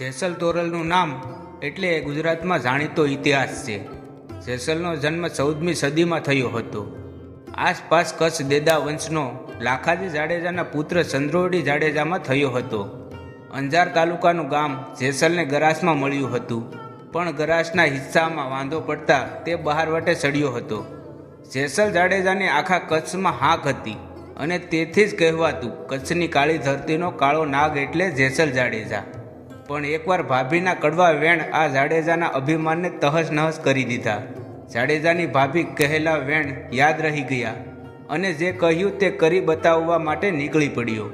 જેસલ તોરલનું નામ એટલે ગુજરાતમાં જાણીતો ઇતિહાસ છે. જેસલનો જન્મ ચૌદમી સદીમાં થયો હતો. આસપાસ કચ્છ દેદા વંશનો લાખાજી જાડેજાના પુત્ર ચંદ્રોડી જાડેજામાં થયો હતો. અંજાર તાલુકાનું ગામ જેસલને ગરાસમાં મળ્યું હતું, પણ ગરાસના હિસ્સામાં વાંધો પડતા તે બહાર વટે ચડ્યો હતો. જેસલ જાડેજાની આખા કચ્છમાં હાક હતી અને તેથી જ કહેવાતું કચ્છની કાળી ધરતીનો કાળો નાગ એટલે જેસલ જાડેજા. પણ એકવાર ભાભીના કડવા વેણ આ જાડેજાના અભિમાનને તહસ નહસ કરી દીધા. જાડેજાની ભાભી કહેલા વેણ, યાદ રહી ગયા. અને જે કહ્યું તે કરી બતાવવા માટે નીકળી પડ્યો.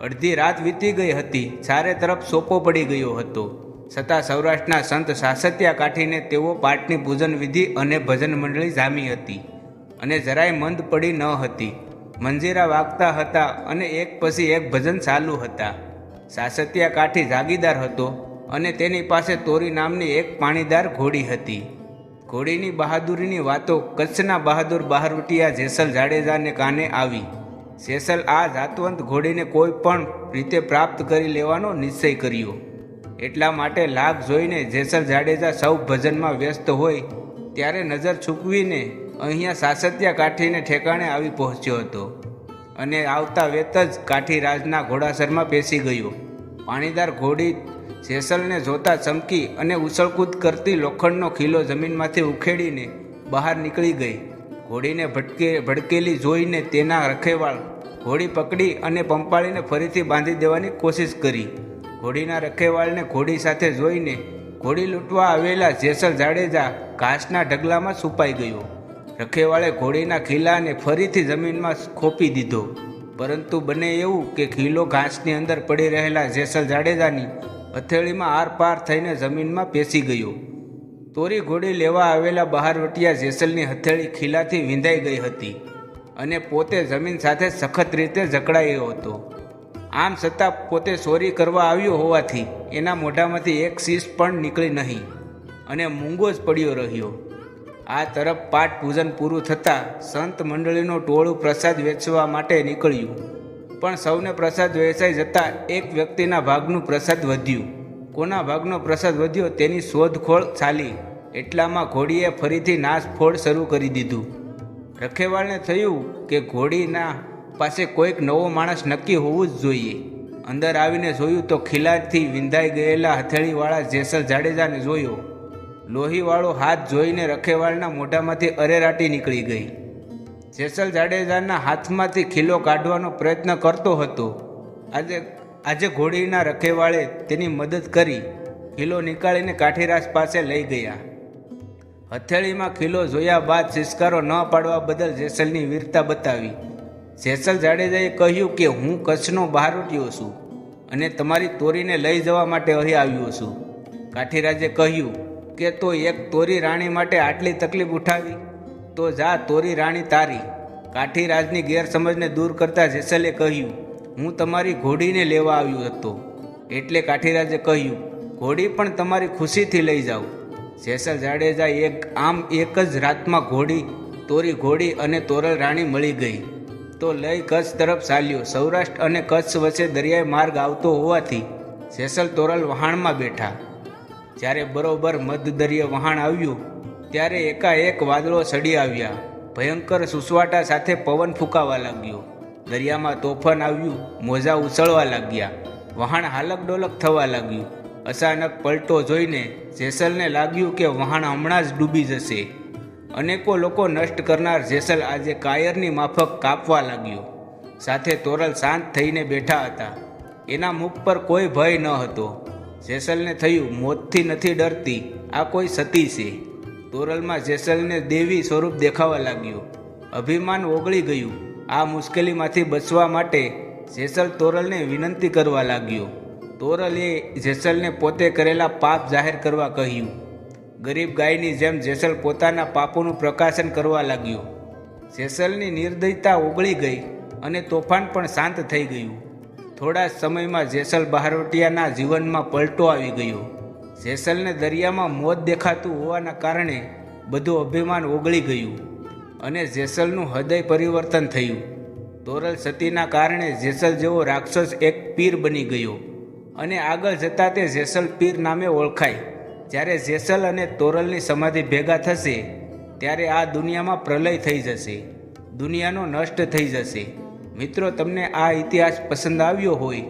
અડધી રાત વીતી ગઈ હતી, ચારે તરફ સોપો પડી ગયો હતો. છતાં સૌરાષ્ટ્રના સંત સાસત્યા કાઠીને તેઓ પાઠની પૂજન વિધિ અને ભજન મંડળી જામી હતી. અને જરાય મંદ પડી ન હતી. મંજીરા વાગતા હતા અને એક પછી એક ભજન ચાલુ હતા. સાસત્યા કાઠી જાગીદાર હતો અને તેની પાસે તોરી નામની એક પાણીદાર ઘોડી હતી. ઘોડીની બહાદુરીની વાતો કચ્છના બહાદુર બહારવટિયા જેસલ જાડેજાને કાને આવી. જેસલ આ જાતવંત ઘોડીને કોઈ પણ રીતે પ્રાપ્ત કરી લેવાનો નિશ્ચય કર્યો. એટલા માટે લાભ જોઈને જેસલ જાડેજા સૌ ભજનમાં વ્યસ્ત હોય ત્યારે નજર ચૂકવીને અહીંયા સાસત્યા કાઠીને ઠેકાણે આવી પહોંચ્યો હતો. અને આવતા વેત જ કાઠી રાજના ઘોડાસરમાં બેસી ગયો. પાણીદાર ઘોડી જેસલને જોતા ચમકી અને ઉછળકૂદ કરતી લોખંડનો ખીલો જમીનમાંથી ઉખેડીને બહાર નીકળી ગઈ. ઘોડીને ભટકે, ભડકેલી જોઈને તેના રખેવાળ ઘોડી પકડી અને પંપાળીને ફરીથી બાંધી દેવાની કોશિશ કરી. ઘોડીના રખેવાળને ઘોડી સાથે જોઈને ઘોડી લૂંટવા આવેલા જેસલ જાડેજા ઘાસના ઢગલામાં છુપાઈ ગયો. રખેવાળે ઘોડીના ખીલાને ફરીથી જમીનમાં ખોપી દીધો. પરંતુ બને એવું કે ખીલો ઘાસની અંદર પડી રહેલા જેસલ જાડેજાની હથેળીમાં આર પાર થઈને જમીનમાં પેસી ગયો. તોરી ઘોડી લેવા આવેલા બહારવટિયા જેસલની હથેળી ખીલાથી વિંધાઈ ગઈ હતી અને પોતે જમીન સાથે સખત રીતે જકડાયો હતો. આમ છતાં પોતે ચોરી કરવા આવ્યો હોવાથી એના મોઢામાંથી એક શીશ પણ નીકળી નહીં અને મૂંગો જ પડ્યો રહ્યો. આ તરફ પાઠ પૂજન પૂરું થતાં સંત મંડળીનું ટોળું પ્રસાદ વેચવા માટે નીકળ્યું. પણ સૌને પ્રસાદ વેચાઈ જતાં એક વ્યક્તિના ભાગનું પ્રસાદ વધ્યું. કોના ભાગનો પ્રસાદ વધ્યો તેની શોધખોળ ચાલી. એટલામાં ઘોડીએ ફરીથી નાશફોડ શરૂ કરી દીધું. રખેવાળને થયું કે ઘોડીના પાસે કોઈક નવો માણસ નક્કી હોવું જ જોઈએ. અંદર આવીને જોયું તો ખીલાથી વિંધાઈ ગયેલા હથેળીવાળા જેસલ જાડેજાને જોયો. લોહીવાળો હાથ જોઈને રખેવાળના મોઢામાંથી અરેરાટી નીકળી ગઈ. જેસલ જાડેજાના હાથમાંથી ખીલો કાઢવાનો પ્રયત્ન કરતો હતો. આજે આજે ઘોડીના રખેવાળે તેની મદદ કરી, ખીલો નીકાળીને કાઠીરાસ પાસે લઈ ગયા. હથેળીમાં ખીલો જોયા બાદ સિસ્કારો ન પાડવા બદલ જેસલની વીરતા બતાવી. જેસલ જાડેજાએ કહ્યું કે, હું કચ્છનો બહારોટ્યો છું અને તમારી તોરીને લઈ જવા માટે અહીં આવ્યો છું. કાઠીરાજે કહ્યું કે તો એક તોરી રાણી માટે આટલી તકલીફ ઉઠાવી, તો જા તોરી રાણી તારી. કાઠીરાજની ગેરસમજને દૂર કરતા જેસલે કહ્યું, હું તમારી ઘોડીને લેવા આવ્યો હતો. એટલે કાઠીરાજે કહ્યું, ઘોડી પણ તમારી ખુશીથી લઈ જાઉં જેસલ જાડેજા એક, આમ એક જ રાતમાં ઘોડી, તોરી ઘોડી અને તોરલ રાણી મળી ગઈ. તો લઈ કચ્છ તરફ ચાલ્યો. સૌરાષ્ટ્ર અને કચ્છ વચ્ચે દરિયાઈ માર્ગ આવતો હોવાથી જેસલ તોરલ વહાણમાં બેઠા. જ્યારે બરોબર મધદરિય વહાણ આવ્યું, ત્યારે એકાએક વાદળો સડી આવ્યા. ભયંકર સુસવાટા સાથે પવન ફૂંકાવા લાગ્યો. દરિયામાં તોફાન આવ્યું, મોજા ઉછળવા લાગ્યા. વહાણ હાલક ડોલક થવા લાગ્યું. અચાનક પલટો જોઈને જેસલને લાગ્યું કે વહાણ હમણાં જ ડૂબી જશે. અનેકો લોકો નષ્ટ કરનાર જેસલ આજે કાયરની માફક કાપવા લાગ્યો. સાથે તોરલ શાંત થઈને બેઠા હતા. એના મુખ પર કોઈ ભય ન હતો. જેસલને થયું, મોતથી નથી ડરતી. આ કોઈ સતી છે. તોરલમાં જેસલને દેવી સ્વરૂપ દેખાવા લાગ્યું. અભિમાન ઓગળી ગયું. આ મુશ્કેલીમાંથી બચવા માટે જેસલ તોરલને વિનંતી કરવા લાગ્યો. તોરલે જેસલને પોતે કરેલા પાપ જાહેર કરવા કહ્યું. ગરીબ ગાયની જેમ જેસલ પોતાના પાપોનું પ્રકાશન કરવા લાગ્યો. જેસલની નિર્દયતા ઓગળી ગઈ અને તોફાન પણ શાંત થઈ ગયું. થોડા સમયમાં જેસલ બહારવટિયાના જીવનમાં પલટો આવી ગયો. જેસલને દરિયામાં મોત દેખાતું હોવાના કારણે બધું અભિમાન ઓગળી ગયું અને જેસલનું હૃદય પરિવર્તન થયું. તોરલ સતીના કારણે જેસલ જેવો રાક્ષસ એક પીર બની ગયો અને આગળ જતાં તે જેસલ પીર નામે ઓળખાય. જ્યારે જેસલ અને તોરલની સમાધિ ભેગા થશે, ત્યારે આ દુનિયામાં પ્રલય થઈ જશે. દુનિયાનો નષ્ટ થઈ જશે. મિત્રો તમને આ ઇતિહાસ પસંદ આવ્યો હોય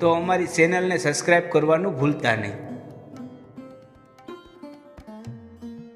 તો અમારી ચેનલને સબસ્ક્રાઈબ કરવાનું ભૂલતા નહીં.